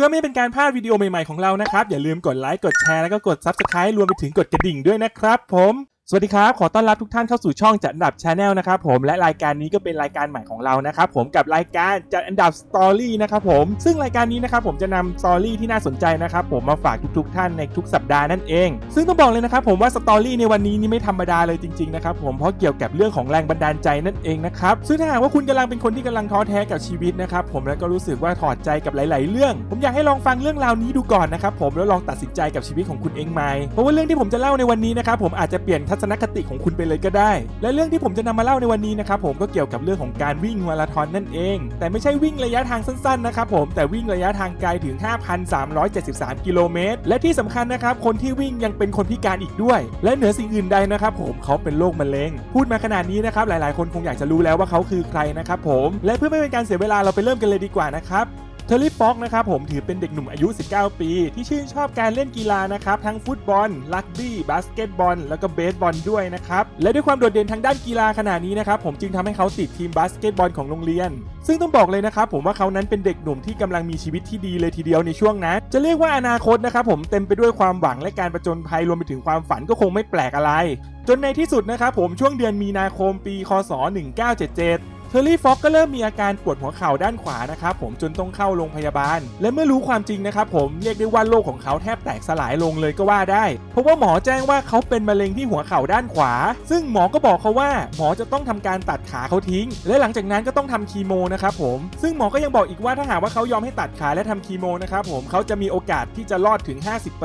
พื่อไม่ให้เป็นการพลาดวิดีโอใหม่ๆของเรานะครับ อย่าลืมกดไลค์กดแชร์แล้วก็กด Subscribe รวมไปถึงกดกระดิ่งด้วยนะครับผม สวัสดีครับ ขอต้อนรับทุกท่านเข้าสู่ช่องจัดอันดับชาแนลนะครับผมและรายการนี้ก็เป็นรายการใหม่ของเรานะครับผมกับรายการจัดอันดับสตอรี่นะครับผมซึ่งรายการนี้นะครับผมจะนำสตอรี่ที่น่าสนใจนะครับผมมาฝากทุกๆท่านในทุกสัปดาห์นั่นเอง ซึ่งต้องบอกเลยนะครับผมว่าสตอรี่ในวันนี้นี่ไม่ธรรมดาเลยจริงๆนะครับผมเพราะเกี่ยวกับเรื่องของแรงบันดาลใจนั่นเองนะครับซึ่งถ้าหากว่าคุณกำลังเป็นคนที่กำลังท้อแท้กับชีวิตนะครับผมแล้วก็รู้สึกว่าถอดใจกับหลาย ๆ เรื่อง ผมอยากให้ลองฟังเรื่องราวนี้ดูก่อนนะครับผมแล้วลองตัดสินใจกับชีวิตของคุณเองไหมเพราะว่าเรื่องที่ผมจะเล่าในวันนี้นะครับผมอาจจะเปลี่ยนทัศนคติของคุณไปเลยก็ได้ และเรื่องที่ผมจะนำมาเล่าในวันนี้นะครับผมก็เกี่ยวกับเรื่องของการวิ่งมาราธอนนั่นเอง แต่ไม่ใช่วิ่งระยะทางสั้นๆนะครับผมแต่วิ่งระยะทางไกลถึง 5,373 กิโลเมตร และที่สำคัญนะครับคนที่วิ่งยังเป็นคนพิการอีกด้วย และเหนือสิ่งอื่นใดนะครับผมเขาเป็นโรคมะเร็ง พูดมาขนาดนี้นะครับหลายๆ คนคงอยากจะรู้แล้วว่าเขาคือใครนะครับผมและเพื่อไม่เป็นการเสียเวลาเราไปเริ่มกันเลยดีกว่านะครับ เทอร์รี่ฟ็อกนะครับผมถือเป็นเด็กหนุ่มอายุ 19 ปี ที่ชื่นชอบการเล่นกีฬานะครับทั้งฟุตบอลลักบี้บาสเกตบอล แล้วก็เบสบอลด้วยนะครับ และด้วยความโดดเด่นทางด้านกีฬาขนาดนี้นะครับผมจึงทำให้เขาติดทีมบาสเกตบอลของโรงเรียน ซึ่งต้องบอกเลยนะครับผมว่าเขานั้นเป็นเด็กหนุ่มที่กำลังมีชีวิตที่ดีเลยทีเดียวในช่วงนั้นจะเรียกว่าอนาคตนะครับผมเต็มไปด้วยความหวังและการประจนภัยรวมไปถึงความฝันก็คงไม่แปลกอะไร จนในที่สุดนะครับผมช่วงเดือนมีนาคมปี คศ 1977 เทอร์รี่ฟ็อกก็เริ่มมีอาการปวดหัวเข่าด้านขวานะครับผมจนต้องเข้าโรงพยาบาล และเมื่อรู้ความจริงนะครับผมเรียกได้ว่าโลกของเขาแทบแตกสลายลงเลยก็ว่าได้ เพราะว่าหมอแจ้งว่าเขาเป็นมะเร็งที่หัวเข่าด้านขวา ซึ่งหมอก็บอกเขาว่าหมอจะต้องทำการตัดขาเขาทิ้ง และหลังจากนั้นก็ต้องทำคีโมนะครับผมซึ่งหมอก็ยังบอกอีกว่าถ้าหากว่าเขายอมให้ตัดขาและทำคีโมนะครับผมเขาจะมีโอกาสที่จะรอดถึง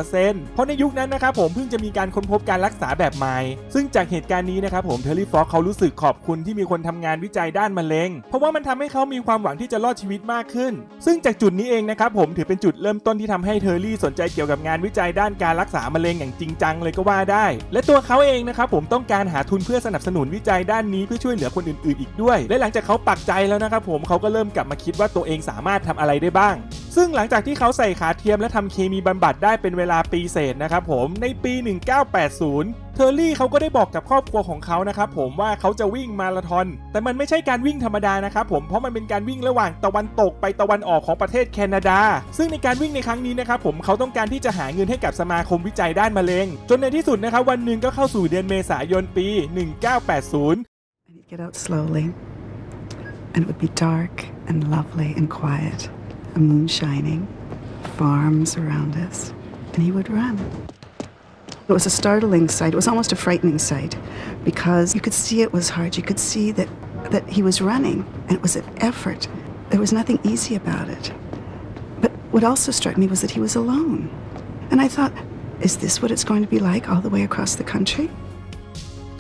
50%เพราะในยุคนั้นนะครับผมเพิ่งจะมีการค้นพบการรักษาแบบใหม่ ซึ่งจากเหตุการณ์นี้นะครับผมเทอร์รี่ฟ็อกเขารู้สึกขอบคุณที่มีคนทำงานวิจัยด้านมะเร็ง เพราะว่ามันทำให้เขามีความหวังที่จะรอดชีวิตมากขึ้น ซึ่งจากจุดนี้เองนะครับผมถือเป็นจุดเริ่มต้นที่ทำให้เทอร์รี่สนใจเกี่ยวกับงานวิจัยด้านการรักษามะเร็งอย่างจริงจังเลยก็ว่าได้ และตัวเขาเองนะครับผมต้องการหาทุนเพื่อสนับสนุนวิจัยด้านนี้เพื่อช่วยเหลือคนอื่นๆ อีกด้วย และหลังจากเขาปักใจแล้วนะครับผมเขาก็เริ่มกลับมาคิดว่าตัวเองสามารถทำอะไรได้บ้าง ซึ่งหลังจากที่เขาใส่ขาเทียมและทำเคมีบำบัดได้เป็นเวลาปีเศษนะครับผมในปี 1980 เทอร์รี่เขาก็ได้บอกกับครอบครัวของเขานะครับผมว่าเขาจะวิ่งมาราธอน แต่มันไม่ใช่การวิ่งธรรมดานะครับผมเพราะมันเป็นการวิ่งระหว่างตะวันตกไปตะวันออกของประเทศแคนาดา ซึ่งในการวิ่งในครั้งนี้นะครับผมเขาต้องการที่จะหาเงินให้กับสมาคมวิจัยด้านมะเร็ง จนในที่สุดนะครับวันหนึ่งก็เข้าสู่เดือนเมษายนปี 1980 And he'd get out slowly, and it would be dark and lovely and quiet, a moon shining, farms around us, and he would run. It was a startling sight. It was almost a frightening sight because you could see it was hard. You could see that, that he was running, and it was an effort. There was nothing easy about it. But what also struck me was that he was alone. And I thought, is this what it's going to be like all the way across the country?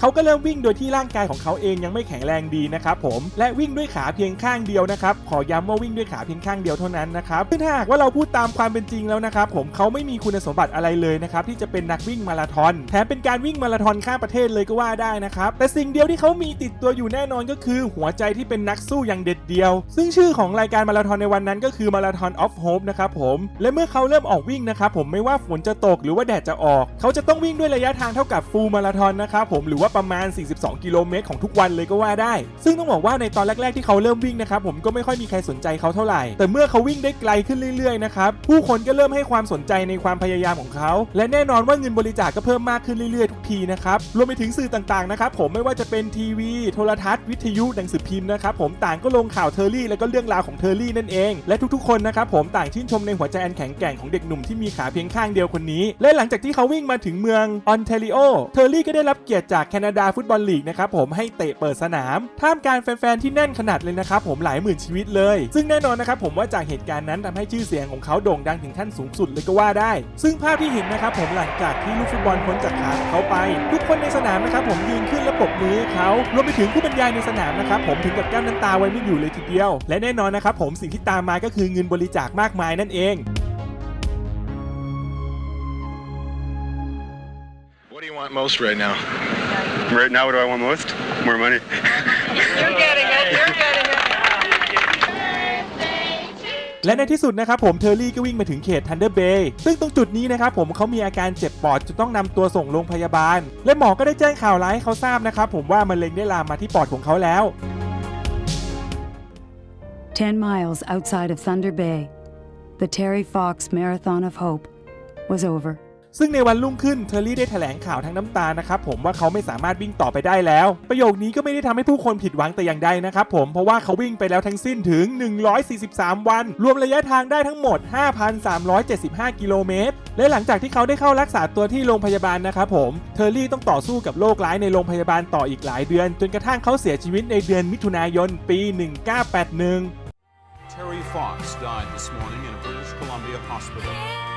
เขาก็เริ่มวิ่งโดยที่ร่างกายของเขาเองยังไม่แข็งแรงดีนะครับผมและวิ่งด้วยขาเพียงข้างเดียวนะครับขอย้ำว่าวิ่งด้วยขาเพียงข้างเดียวเท่านั้นนะครับซึ่งถ้าหากว่าเราพูดตามความเป็นจริงแล้วนะครับผมเขาไม่มีคุณสมบัติอะไรเลยนะครับที่จะเป็นนักวิ่งมาราธอนแถมเป็นการวิ่งมาราธอนข้ามประเทศเลยก็ว่าได้นะครับแต่สิ่งเดียวที่เขามีติดตัวอยู่แน่นอนก็คือ หัวใจที่เป็นนักสู้อย่างเด็ดเดียว ซึ่งชื่อของรายการมาราธอนในวันนั้นก็คือมาราธอนออฟโฮปนะครับผมและเมื่อเขาเริ่มออกวิ่งนะครับผมไม่ว่าฝนจะตกหรือว่าแดดจะออก เขาจะต้องวิ่งด้วยระยะทางเท่ากับฟูลมาราธอนนะครับผมหรือว่าประมาณ 42 กิโลเมตรของทุกวันเลยก็ว่าได้ ซึ่งต้องบอกว่าในตอนแรก ๆ ที่เขาเริ่มวิ่งนะครับผมก็ไม่ค่อยมีใครสนใจเขาเท่าไหร่ แต่เมื่อเขาวิ่งได้ไกลขึ้นเรื่อยๆนะครับผู้คนก็เริ่มให้ความสนใจในความพยายามของเขา และแน่นอนว่าเงินบริจาคก็เพิ่มมากขึ้นเรื่อยๆทุกทีนะครับรวมไปถึงสื่อต่างๆนะครับผมไม่ว่าจะเป็นทีวี โทรทัศน์ วิทยุหนังสือพิมพ์นะครับผมต่างก็ลงข่าวเทอร์รี่แล้วก็เรื่องราวของเทอร์รี่นั่นเอง และทุกๆคนนะครับผมต่างชื่นชมในหัวใจอันแข็งแกร่งของเด็กหนุ่มที่มีขาเพียงข้างเดียวคนนี้ และหลังจากที่เขาวิ่งมาถึงเมืองออนเทริโอเทอร์รี่ก็ได้รับเกียรติจากแคนาดาฟุตบอลลีกนะครับผมให้เตะเปิดสนาม ท่ามกลางแฟนๆที่แน่นขนาดเลยนะครับผมหลายหมื่นชีวิตเลย ซึ่งแน่นอนนะครับผมว่าจากเหตุการณ์นั้นทำให้ชื่อเสียงของเขาโด่งดังถึงขั้นสูงสุดเลยก็ว่าได้ ซึ่งภาพที่เห็นนะครับผมหลังจากที่ลูกฟุตบอลพ้นจากขาเขาไป ทุกคนในสนามนะครับผมยืนขึ้นและปรบมือให้เขารวมไปถึงผู้บรรยายในสนามนะครับผมถึงกับกั้นน้ำตาไว้ไม่อยู่เลยทีเดียว และแน่นอนนะครับผมสิ่งที่ตามมาก็คือเงินบริจาคมากมายนั่นเอง What do you want most right now? Right now, what do I want most? More money. You're getting it. You're getting it. และในที่สุดนะครับผมเทอร์รี่ก็วิ่งมาถึงเขตทันเดอร์เบย์ซึ่งตรงจุดนี้นะครับผมเขามีอาการเจ็บปอดจนต้องนำตัวส่งโรงพยาบาล และหมอก็ได้แจ้งข่าวร้ายให้เขาทราบนะครับผมว่ามะเร็งได้ลามมาที่ปอดของเขาแล้ว 10 miles outside of Thunder Bay, The Terry Fox Marathon of Hope was over. ซึ่งในวันรุ่งขึ้นเทอร์รี่ได้แถลงข่าวทั้งน้ำตานะครับผมว่าเขาไม่สามารถวิ่งต่อไปได้แล้ว ประโยคนี้ก็ไม่ได้ทำให้ผู้คนผิดหวังแต่อย่างใดนะครับผมเพราะว่าเขาวิ่งไปแล้วทั้งสิ้นถึง 143 วัน รวมระยะทางได้ทั้งหมด 5,375 กิโลเมตรและหลังจากที่เขาได้เข้ารักษาตัวที่โรงพยาบาลนะครับผมเทอร์รี่ต้องต่อสู้กับโรคร้ายในโรงพยาบาลต่ออีกหลายเดือน จนกระทั่งเขาเสียชีวิตในเดือนมิถุนายนปี 1981 Terry Fox died this morning in a British Columbia hospital.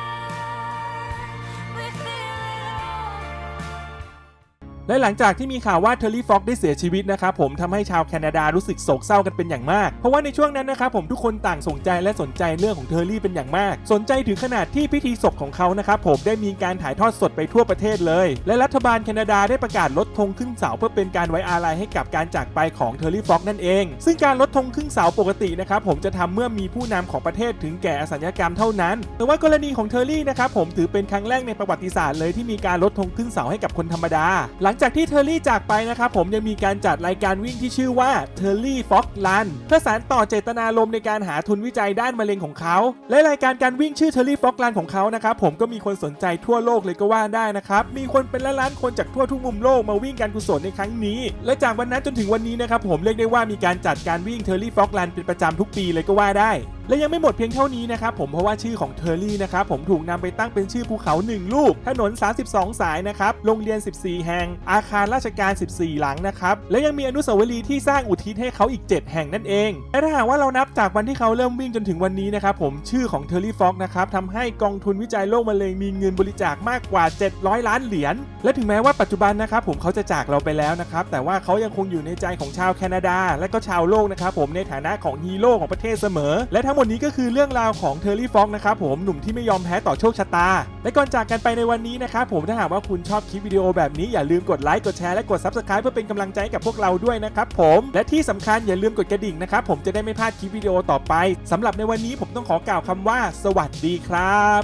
และหลังจากที่มีข่าวว่าเทอร์รี่ฟ็อกได้เสียชีวิตนะครับผมทำให้ชาวแคนาดารู้สึกโศกเศร้ากันเป็นอย่างมาก เพราะว่าในช่วงนั้นนะครับผมทุกคนต่างสนใจและสนใจเรื่องของเทอร์รี่เป็นอย่างมาก สนใจถึงขนาดที่พิธีศพของเขานะครับผมได้มีการถ่ายทอดสดไปทั่วประเทศเลย และรัฐบาลแคนาดาได้ประกาศลดธงครึ่งเสาเพื่อเป็นการไว้อาลัยให้กับการจากไปของเทอร์รี่ฟ็อกนั่นเอง ซึ่งการลดธงครึ่งเสาปกตินะครับผมจะทำเมื่อมีผู้นำของประเทศถึงแก่อสัญญกรรมเท่านั้น แต่ว่ากรณีของเทอร์รี่นะครับผมถือเป็นครั้งแรกในประวัติศาสตร์เลยที่มีการลดธงครึ่งเสาให้กับคนธรรมดาหลังจากที่เทอร์รี่จากไปนะครับผมยังมีการจัดรายการวิ่งที่ชื่อว่าเทอร์รี่ฟ็อกลันเพื่อสานต่อเจตนารมณ์ในการหาทุนวิจัยด้านมะเร็งของเขา และรายการการวิ่งชื่อเทอร์รี่ฟ็อกลันของเขานะครับผมก็มีคนสนใจทั่วโลกเลยก็ว่าได้นะครับมีคนเป็นล้านๆคนจากทั่วทุกมุมโลกมาวิ่งการกุศลในครั้งนี้ และจากวันนั้นจนถึงวันนี้นะครับผมเรียกได้ว่ามีการจัดการวิ่งเทอร์รี่ฟ็อกลันเป็นประจำทุกปีเลยก็ว่าได้ และยังไม่หมดเพียงเท่านี้นะครับผมเพราะว่าชื่อของเทอร์รี่นะครับผมถูกนำไปตั้งเป็นชื่อภูเขา 1 ลูก ถนน 32 สายนะครับโรงเรียน 14 แห่ง อาคารราชการ 14 หลังนะครับและยังมีอนุสาวรีย์ที่สร้างอุทิศให้เขาอีก 7 แห่งนั่นเองและถ้าหากว่าเรานับจากวันที่เขาเริ่มวิ่งจนถึงวันนี้นะครับผมชื่อของเทอร์รี่ฟ็อกนะครับทำให้กองทุนวิจัยโรคมะเร็งมีเงินบริจาคมากกว่า 700 ล้านเหรียญและถึงแม้ว่าปัจจุบันนะครับผมเขาจะจากเราไปแล้วนะครับแต่ว่าเขายังคงอยู่ในใจของชาวแคนาดา และก็ชาวโลกนะครับผมในฐานะของฮีโร่ของประเทศเสมอและทั้งหมดนี้ก็คือเรื่องราวของเทอร์รี่ฟ็อกนะครับผมหนุ่มที่ไม่ยอมแพ้ต่อโชคชะตา และก่อนจากกันไปในวันนี้นะครับผมถ้าหากว่าคุณชอบคลิปวิดีโอแบบนี้อย่าลืมกดไลค์กดแชร์และกด Subscribe เพื่อเป็นกำลังใจให้กับพวกเราด้วยนะครับผมและที่สำคัญอย่าลืมกดกระดิ่งนะครับผมจะได้ไม่พลาดคลิปวิดีโอต่อไปสำหรับในวันนี้ผมต้องขอกล่าวคำว่า สวัสดีครับ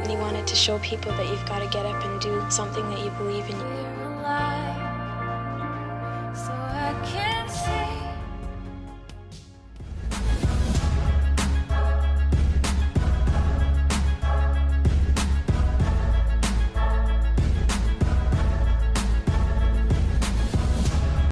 And he wanted to show people that you've got to get up and do something that you believe in.